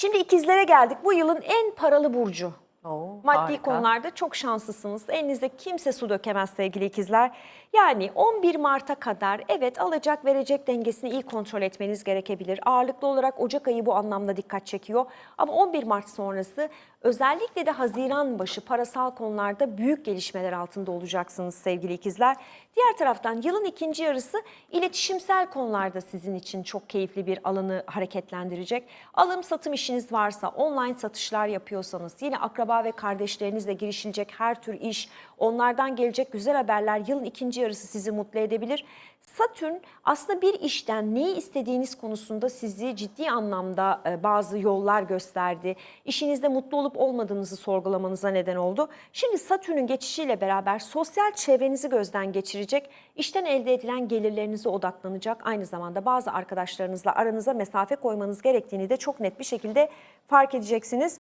Şimdi ikizlere geldik. Bu yılın en paralı burcu. Oo, Maddi harika. konularda çok şanslısınız. Elinizde kimse su dökemez sevgili ikizler. Yani 11 Mart'a kadar evet alacak verecek dengesini iyi kontrol etmeniz gerekebilir. Ağırlıklı olarak Ocak ayı bu anlamda dikkat çekiyor. Ama 11 Mart sonrası özellikle de Haziran başı parasal konularda büyük gelişmeler altında olacaksınız sevgili ikizler. Diğer taraftan yılın ikinci yarısı iletişimsel konularda sizin için çok keyifli bir alanı hareketlendirecek. Alım satım işiniz varsa, online satışlar yapıyorsanız, yine akraba ve kardeşlerinizle girişilecek her tür iş, onlardan gelecek güzel haberler yılın ikinci yarısı sizi mutlu edebilir. Satürn aslında bir işten neyi istediğiniz konusunda sizi ciddi anlamda e, bazı yollar gösterdi. İşinizde mutlu olup olmadığınızı sorgulamanıza neden oldu. Şimdi Satürn'ün geçişiyle beraber sosyal çevrenizi gözden geçirecek, işten elde edilen gelirlerinize odaklanacak. Aynı zamanda bazı arkadaşlarınızla aranıza mesafe koymanız gerektiğini de çok net bir şekilde fark edeceksiniz.